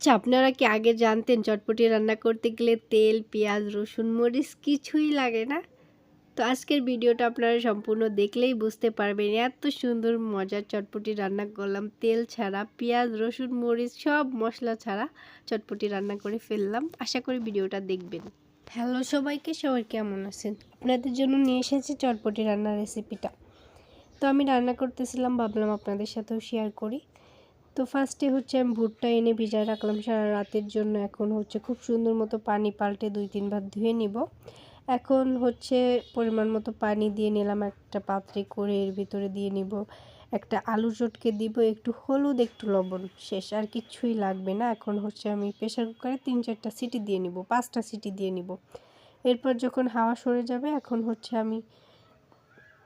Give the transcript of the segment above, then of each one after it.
আচ্ছা আপনারা কি আগে জানতেন চটপটি রান্না করতে গেলে তেল, পেঁয়াজ, রসুন, মরিচ কিছুই লাগে না? তো আজকের ভিডিওটা আপনারা সম্পূর্ণ দেখলেই বুঝতে পারবেন এত সুন্দর মজার চটপটি রান্না করলাম। তেল ছাড়া, পেঁয়াজ, রসুন, মরিচ সব মশলা ছাড়া চটপটি রান্না করে ফেললাম। আশা করি ভিডিওটা দেখবেন। হ্যালো সবাইকে, সবাই কেমন আছেন? আপনাদের জন্য নিয়ে এসেছি চটপটি রান্নার রেসিপিটা। তো আমি রান্না করতেছিলাম, ভাবলাম আপনাদের সাথেও শেয়ার করি। তো ফার্স্টে হচ্ছে আমি ভুট্টা এনে ভিজায় রাখলাম সারা রাতের জন্য। এখন হচ্ছে খুব সুন্দর মতো পানি পাল্টে দুই তিনবার ধুয়ে নিব। এখন হচ্ছে পরিমাণ মতো পানি দিয়ে নিলাম একটা পাত্রে করে এর ভিতরে দিয়ে নিব। একটা আলু চটকে দিব, একটু হলুদ, একটু লবণ, শেষ। আর কিছুই লাগবে না। এখন হচ্ছে আমি প্রেশার কুকারে তিন, চারটা সিটি দিয়ে নিব, পাঁচটা সিটি দিয়ে নিব। এরপর যখন হাওয়া সরে যাবে, এখন হচ্ছে আমি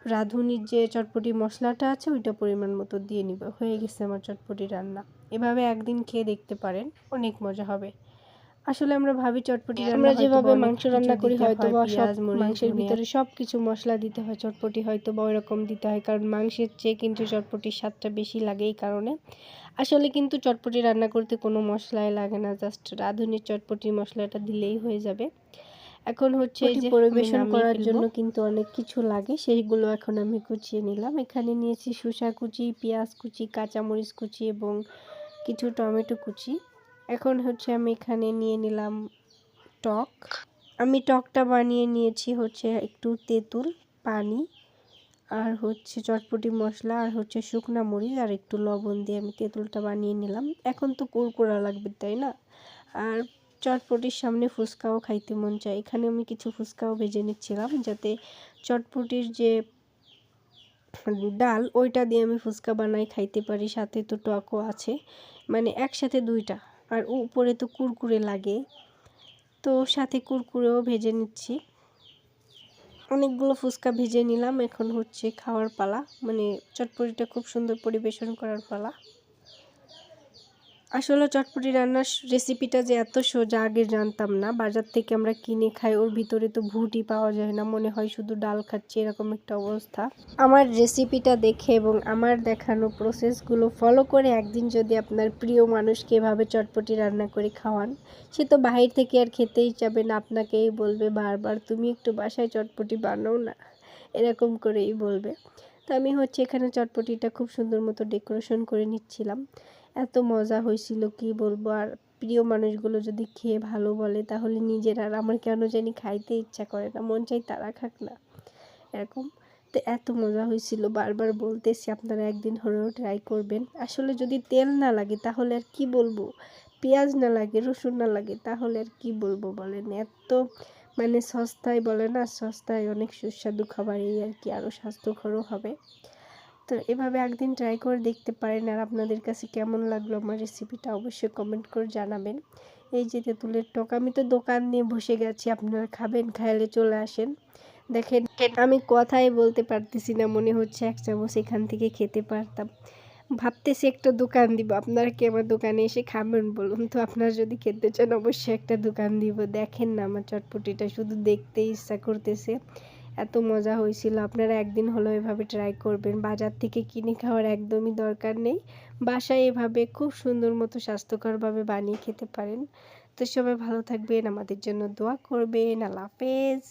রাঁধুনির যে চটপটি মশলাটা আছে ওইটা পরিমাণ মতো দিয়ে নিব। হয়ে গেছে আমার চটপটি রান্না। এভাবে একদিন খেয়ে দেখতে পারেন অনেক মজা হবে। আসলে আমরা ভাবি চটপটি আমরা যেভাবে মাংস রান্না করি হয়তো বা সব মাংসের ভিতরে সব কিছু মশলা দিতে হয় চটপটি হয়তো বা ওইরকম দিতে হয় কারণ মাংসের চেয়ে কিন্তু চটপটির স্বাদটা বেশি লাগে এই কারণে। আসলে কিন্তু চটপটি রান্না করতে কোনো মশলাই লাগে না জাস্ট রাঁধুনির চটপটি মশলাটা দিলেই হয়ে যাবে। এখন হচ্ছে যে পরিবেশন করার জন্য কিন্তু অনেক কিছু লাগে সেইগুলো এখন আমি কুচিয়ে নিলাম। এখানে নিয়েছি শসা কুচি পেঁয়াজ কুচি কাঁচামরিচ কুচি এবং কিছু টমেটো কুচি। এখন হচ্ছে আমি এখানে নিয়ে নিলাম টক। আমি টকটা বানিয়ে নিয়েছি হচ্ছে একটু তেঁতুল পানি আর হচ্ছে চটপটি মশলা আর হচ্ছে শুকনো মরিচ আর একটু লবণ দিয়ে আমি তেঁতুলটা বানিয়ে নিলাম। এখন তো কুরকুরা লাগবে তাই না? আর চটপটির সামনে ফুচকাও খাইতে মন চায়। এখানে আমি কিছু ফুচকাও ভেজে নিচ্ছিলাম যাতে চটপটির যে ডাল, ওইটা দিয়ে আমি ফুচকা বানাই খাইতে পারি। সাথে তো টকও আছে মানে একসাথে দুইটা। আর উপরে তো কুরকুরে লাগে। তো সাথে কুরকুরেও ভেজে নিচ্ছি। অনেকগুলো ফুচকা ভেজে নিলাম। এখন হচ্ছে খাওয়ার পালা। মানে চটপটিটা খুব সুন্দর পরিবেশন করার পালা। আসলে চটপটি রান্নার রেসিপিটা যে এত সোজা, আগে জানতাম না। বাজার থেকে আমরা কিনে খাই, ওর ভিতরে তো ভুটি পাওয়া যায় না। মনে হয় শুধু ডাল খাচ্ছি, এরকম একটা অবস্থা। আমার রেসিপিটা দেখে এবং আমার দেখানো প্রসেসগুলো ফলো করে একদিন যদি আপনার প্রিয় মানুষকে এভাবে চটপটি রান্না করে খাওয়ান, সে তো বাহির থেকে আর খেতেই যাবে না। আপনাকেই বলবে বারবার, তুমি একটু বাসায় চটপটি বানাও না। এরকম করেই বলবে। তো আমি হচ্ছে এখানে চটপটিটা খুব সুন্দর মতো ডেকোরেশন করে নিচ্ছিলাম। এত মজা হয়েছিল, কি বলব? আর প্রিয় মানুষগুলো যদি খেয়ে ভালো বলে, তাহলে নিজের, আর আমার কেন জানি খাইতে ইচ্ছা করে না, মন চাই তারা খাক না। এরকম। তো এত মজা হয়েছিল, বারবার বলতেছি, আপনারা একদিন হলেও ট্রাই করবেন। আসলে যদি তেল না লাগে, তাহলে আর কি বলব? পেঁয়াজ না লাগে, রসুন না লাগে, তাহলে আর কি বলব বলেন? এত মানে সস্তায় বলে না, সস্তায় অনেক সুস্বাদু খাবার এই আর কি আরও স্বাস্থ্যকরও হবে। তো এভাবে একদিন ট্রাই করে দেখতে পারেন আর আপনাদের কাছে কেমন লাগল আমার রেসিপিটা অবশ্যই কমেন্ট করে জানাবেন। এই যে তেঁতুলের টক, আমি তো দোকান নিয়ে বসে গেছি, আপনারা খাবেন, খাইলে চলে আসেন। দেখেন, আমি কথাই বলতে পারতেছি না, মনে হচ্ছে এক চামচ এখান থেকে খেতে পারতাম। ভাবতেছি একটা দোকান দিব। আপনারা কি আমার দোকানে এসে খাবেন বলুন তো? আপনারা যদি খেতে চান, অবশ্যই একটা দোকান দিব। দেখেন না আমার চটপটিটা, শুধু দেখতে ইচ্ছা করতেছে। এত মজা হয়েছিল। আপনারা একদিন হলো এভাবে ট্রাই করবেন। বাজার থেকে কিনে খাওয়ার একদমই দরকার নেই। বাসায় এভাবে খুব সুন্দর মতো স্বাস্থ্যকরভাবে বানিয়ে খেতে পারেন। তো সবাই ভালো থাকবেন। আমাদের জন্য দোয়া করবেন। আল্লাহ হাফেজ।